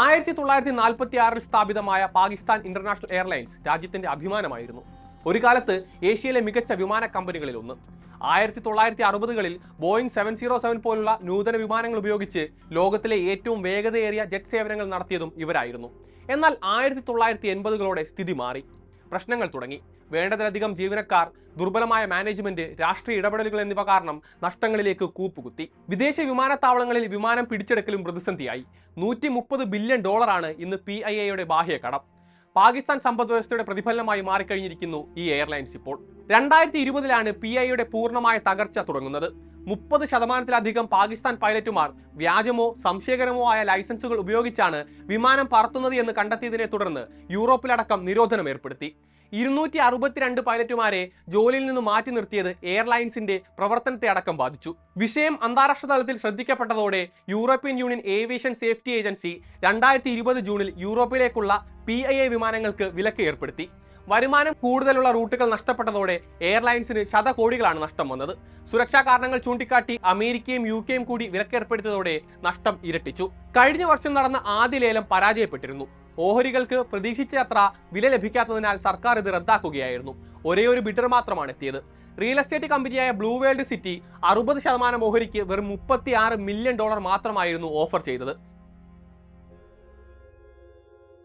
ആയിരത്തി തൊള്ളായിരത്തി നാൽപ്പത്തി ആറിൽ സ്ഥാപിതമായ പാകിസ്ഥാൻ ഇന്റർനാഷണൽ എയർലൈൻസ് രാജ്യത്തിന്റെ അഭിമാനമായിരുന്നു. ഒരു കാലത്ത് ഏഷ്യയിലെ മികച്ച വിമാന കമ്പനികളിൽ ഒന്ന്. ആയിരത്തി തൊള്ളായിരത്തി അറുപതുകളിൽ ബോയിങ് സെവൻ സീറോ സെവൻ പോലുള്ള നൂതന വിമാനങ്ങൾ ഉപയോഗിച്ച് ലോകത്തിലെ ഏറ്റവും വേഗതയേറിയ ജെറ്റ് സേവനങ്ങൾ നടത്തിയതും ഇവരായിരുന്നു. എന്നാൽ ആയിരത്തി തൊള്ളായിരത്തി എൺപതുകളോടെ സ്ഥിതി മാറി. പ്രശ്നങ്ങൾ തുടങ്ങി. വേണ്ടതിലധികം ജീവനക്കാർ ദുർബലമായ മാനേജ്മെന്റ് രാഷ്ട്രീയ ഇടപെടലുകൾ എന്നിവ കാരണം നഷ്ടങ്ങളിലേക്ക് കൂപ്പുകുത്തി. വിദേശ വിമാനത്താവളങ്ങളിൽ വിമാനം പിടിച്ചെടുക്കലും പ്രതിസന്ധിയായി. നൂറ്റി ബില്യൺ ഡോളറാണ് ഇന്ന് പി ഐ എയുടെ ബാഹ്യ കടം പാകിസ്ഥാൻ സമ്പദ് വ്യവസ്ഥയുടെ പ്രതിഫലനമായി മാറിക്കഴിഞ്ഞിരിക്കുന്നു ഈ എയർലൈൻസ് ഇപ്പോൾ. രണ്ടായിരത്തി ഇരുപതിലാണ് പി ഐയുടെ പൂർണമായ തകർച്ച തുടങ്ങുന്നത്. മുപ്പത് ശതമാനത്തിലധികം പാകിസ്ഥാൻ പൈലറ്റുമാർ വ്യാജമോ സംശയകരമോ ആയ ലൈസൻസുകൾ ഉപയോഗിച്ചാണ് വിമാനം പറത്തുന്നത് എന്ന് കണ്ടെത്തിയതിനെ തുടർന്ന് യൂറോപ്പിലടക്കം നിരോധനം ഏർപ്പെടുത്തി. ഇരുന്നൂറ്റി അറുപത്തിരണ്ട് പൈലറ്റുമാരെ ജോലിയിൽ നിന്ന് മാറ്റി നിർത്തിയത് എയർലൈൻസിന്റെ പ്രവർത്തനത്തെ അടക്കം ബാധിച്ചു. വിഷയം അന്താരാഷ്ട്ര തലത്തിൽ ശ്രദ്ധിക്കപ്പെട്ടതോടെ European union aviation safety agency രണ്ടായിരത്തി ഇരുപത് ജൂണിൽ യൂറോപ്പിലേക്കുള്ള പി ഐ എ വിമാനങ്ങൾക്ക് വിലക്ക് ഏർപ്പെടുത്തി. വരുമാനം കൂടുതലുള്ള റൂട്ടുകൾ നഷ്ടപ്പെട്ടതോടെ എയർലൈൻസിന് ശതകോടികളാണ് നഷ്ടം വന്നത്. സുരക്ഷാ കാരണങ്ങൾ ചൂണ്ടിക്കാട്ടി അമേരിക്കയും യു കെയും കൂടി വിലക്കേർപ്പെടുത്തിയതോടെ നഷ്ടം ഇരട്ടിച്ചു. കഴിഞ്ഞ വർഷം നടന്ന ആദ്യ ലേലം പരാജയപ്പെട്ടിരുന്നു. ഓഹരികൾക്ക് പ്രതീക്ഷിച്ചത്ര വില ലഭിക്കാത്തതിനാൽ സർക്കാർ ഇത് റദ്ദാക്കുകയായിരുന്നു. ഒരേ ഒരു ബിഡർ മാത്രമാണ് എത്തിയത്. റിയൽ എസ്റ്റേറ്റ് കമ്പനിയായ ബ്ലൂ വേൾഡ് സിറ്റി അറുപത് ശതമാനം ഓഹരിക്ക് വെറും മുപ്പത്തി ആറ് മില്യൺ ഡോളർ മാത്രമായിരുന്നു ഓഫർ ചെയ്തത്.